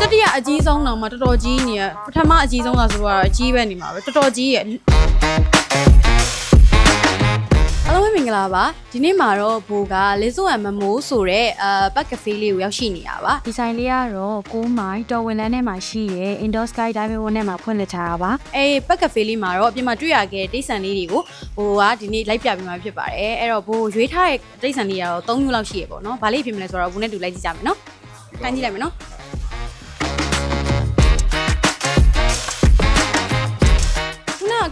တတိယအကြီးဆုံးတော့မှတော်တော်ကြီးနေရပထမအကြီးဆုံးလားဆိုတော့အကြီးပဲနေမှာပဲတော်တော်ကြီးရဲ့အားလုံးပဲမင်္ဂလာပါဒီနေ့မှာတော့ဘိုးကလေးစိုးအမမိုးဆိုတဲ့အာဘက်ကဖေးလေးကိုရောက်ရှိနေတာပါဒီဆိုင်လေးကတော့6မိုင်တော်ဝင်လန်းထဲမှာရှိရဲ Indoor Sky Diving World ထဲမှာဖွင့်လှစ်ထားတာပါအဲဘက်ကဖေးလေးမှာတော့အပြင်မှာတွေ့ရခဲ့တဲ့တိရစ္ဆာန်လေးတွေကိုဘိုးကဒီနေ့လိုက်ပြပေးမှာဖြစ်ပါတယ်အဲ့တော့ဘိုးရွေးထားတဲ့တိရစ္ဆာန်လေးကတော့၃မျိုးလောက်ရှိရပေါ့နော်ဗာလေးဖြစ်မလဲဆိုတော့ဘိုးနဲ့တူလိုက်ကြည့်ကြမယ်နော်ခိုင်းကြည့်လိုက်မယ်နော်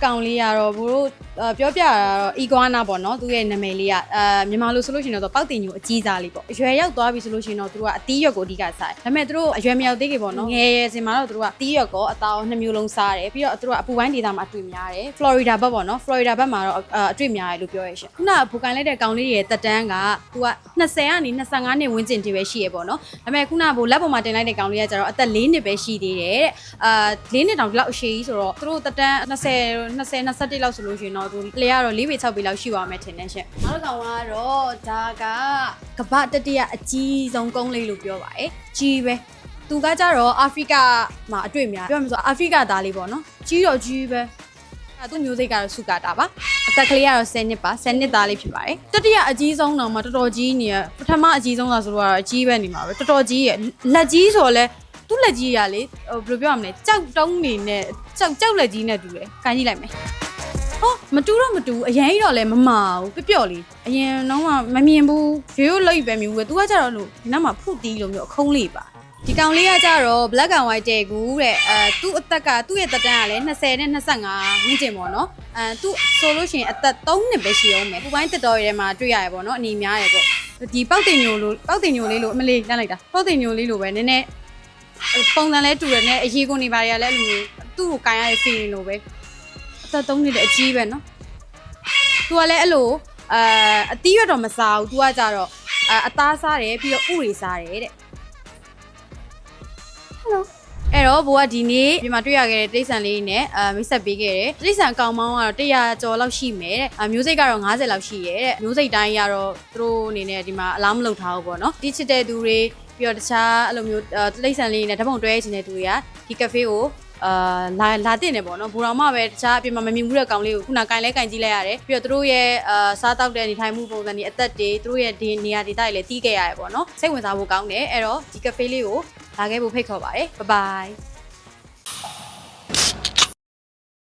ကောင်လေးကတော့ဘိုးတို့အာပြောပြတာတော့ iguana ပေါ့နော်သူရဲ့နာမည်လေးကအာမြန်မာလိုဆိုလို့ရှိရင်တော့ပောက်တင်ညိုအကြီးစားလေးပေါ့အရွယ်ရောက်သွားပြီဆိုလို့ရှိရင်တော့သူတို့ကအတီးရွက်ကိုအဓိကစားတယ်ဒါပေမဲ့သူတို့အရွယ်မရောက်သေးခင်ပေါ့နော်ငယ်ရယ်စင်မှာတော့သူတို့ကအတီးရွက်ကောအသားရောနှစ်မျိုးလုံးစားတယ်ပြီးတော့သူတို့ကအပူပိုင်းဒေသမှာအတွေ့များတယ် Florida ဘက်ပေါ့နော် Florida ဘက်မှာတော့အာအတွေ့များတယ်လို့ပြောရရှင်ခုနကဘူကန်လိုက်တဲ့ကောင်လေးရဲ့တက်တန်းကသူက20ကနေ25နှစ်ဝန်းကျင်တည်းပဲရှိရပေါ့နော်ဒါပေမဲ့ခုနကဘိုလက်ပေါ်မှာတင်လိုက်တဲ့ကောင်လေးကကျတော့အသက်4နှစ်ပဲရှိသေးတယ်တဲ့အာ4နှစ်တောင်ဒီလောက်အရှိကြီးဆိုတော့သူတို့တက်တန်း20 20 21လောက်ဆိုလို့ရှိရင်တော့သူလေကတော့4ပေ6ပေလောက်ရှိပါမယ်ထင်တယ်ရှင်နောက်တစ်ကောင်ကတော့ဒါကကမ္ဘာတတိယအကြီးဆုံးကုန်းလေးလို့ပြောပါတယ်ကြီးပဲသူကကြတော့အာဖရိကမှာအတွေ့များပြောမှဆိုအာဖရိကသားလေးပေါ့နော်ကြီးတော့ကြီးပဲအဲသူမျိုးစိတ်ကတော့စုကာတာပါအသက်ကလေးကတော့10နှစ်ပါ10နှစ်သားလေးဖြစ်ပါတယ်တတိယအကြီးဆုံးတော့မှတော်တော်ကြီးနေရပထမအကြီးဆုံးလားဆိုတော့အကြီးပဲနေမှာပဲတော်တော်ကြီးရလက်ကြီးဆိုတော့လဲ သူ့လက်ကြီးရလေဟိုဘယ်လိုပြောရမလဲကြောက်တုံးနေနဲ့ကြောက်ကြောက်လက်ကြီးနဲ့တူတယ်ခိုင်းကြည့်လိုက်မယ်ဟောမတူတော့မတူအရင်ကြီးတော့လည်းမမာဘူးပျော့ပျော့လေးအရင်တော့မှမမြင်ဘူးရိုးရိုးလိပ်ပဲမြင်ဘူးပဲသူကကြတော့လို့ဒီနောက်မှာဖုတ်တီးလို့မျိုးအခုံးလေးပါဒီကောင်လေးကကြတော့ black and white တဲ့ကူတဲ့အဲသူ့အသက်ကသူ့ရဲ့တက်တန်းကလည်း20နဲ့25ဝန်းကျင်ပေါ့နော်အဲသူဆိုလို့ရှိရင်အသက်3နှစ်ပဲရှိအောင်မယ်ပူပိုင်းတက်တော်ရဲထဲမှာတွေ့ရရပေါ့နော်အနေများရပေါ့ဒီပေါက်တင်ညိုလို့ပေါက်တင်ညိုလေးလို့အမလေးလမ်းလိုက်တာပေါက်တင်ညိုလေးလို့ပဲနည်းနည်း ပုံစံလဲတူတယ်နဲ့အရေးကုန်နေပါတွေကလည်းအဲ့လိုမျိုးသူ့ကိုကန်ရတဲ့ feeling လိုပဲအသက်3နှစ်တဲ့အကြီးပဲနော်သူကလည်းအဲ့လိုအာအတီးရတော့မစားဘူးသူကကြတော့အသားစားတယ်ပြီးတော့ဥတွေစားတယ်တဲ့ Hello အဲ့တော့ဘိုးကဒီနေ့ဒီမှာတွေ့ရခဲ့တဲ့တိရစ္ဆာန်လေးနဲ့အာမိတ်ဆက်ပေးခဲ့တယ်တိရစ္ဆာန်ကောင်မောင်းကတော့100ကျော်လောက်ရှိမယ်တဲ့မျိုးစိတ်ကတော့90လောက်ရှိရဲ့တဲ့မျိုးစိတ်တိုင်းကတော့သူတို့အနေနဲ့ဒီမှာအလားမလုပ်ထားဘူးပေါ့နော်ဒီချစ်တဲ့သူတွေ ပြီးတော့တခြားအဲ့လိုမျိုးအာတိရစ္ဆာန်လေးနဲ့ဓာတ်ပုံတွဲချင်တဲ့သူတွေကဒီကဖေးကိုအာလာလာတင်နေပေါ့နော်ဘူတော်မပဲတခြားအပြင်မှာမမြင်ဘူးတဲ့ကောင်လေးကိုခုနကင်လဲကင်ကြည့်လိုက်ရတယ်ပြီးတော့သူတို့ရဲ့အာစားတောက်တဲ့နေထိုင်မှုပုံစံတွေအသက်တွေသူတို့ရဲ့ဒီနေရာဒေသတွေလည်းတီးခဲ့ရတယ်ပေါ့နော်စိတ်ဝင်စားဖို့ကောင်းတယ်အဲ့တော့ဒီကဖေးလေးကိုလာခဲ့ဖို့ဖိတ်ခေါ်ပါတယ်ဘိုင်ဘိုင်